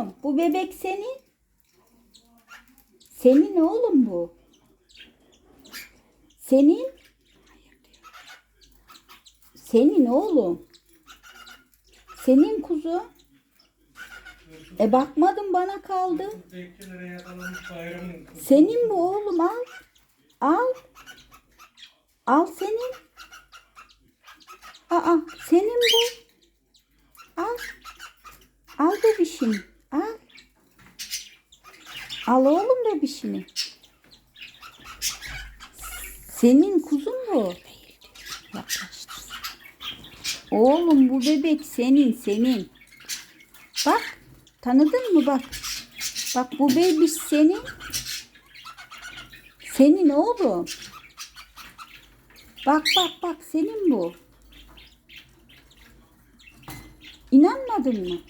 oğlum? Bu bebek senin. Senin oğlum bu. Senin. Senin oğlum. Senin kuzu. E bakmadım bana kaldı. Senin bu oğlum al. Al. Al senin. Aa senin bu. Al. Al bebişini. Al. Oğlum bebişini. Senin kuzun bu. Yaklaştır. Oğlum bu bebek senin senin. Bak tanıdın mı bak. Bak bu bebiş senin. Senin oğlum. Bak bak bak senin bu. İnanmadın mı?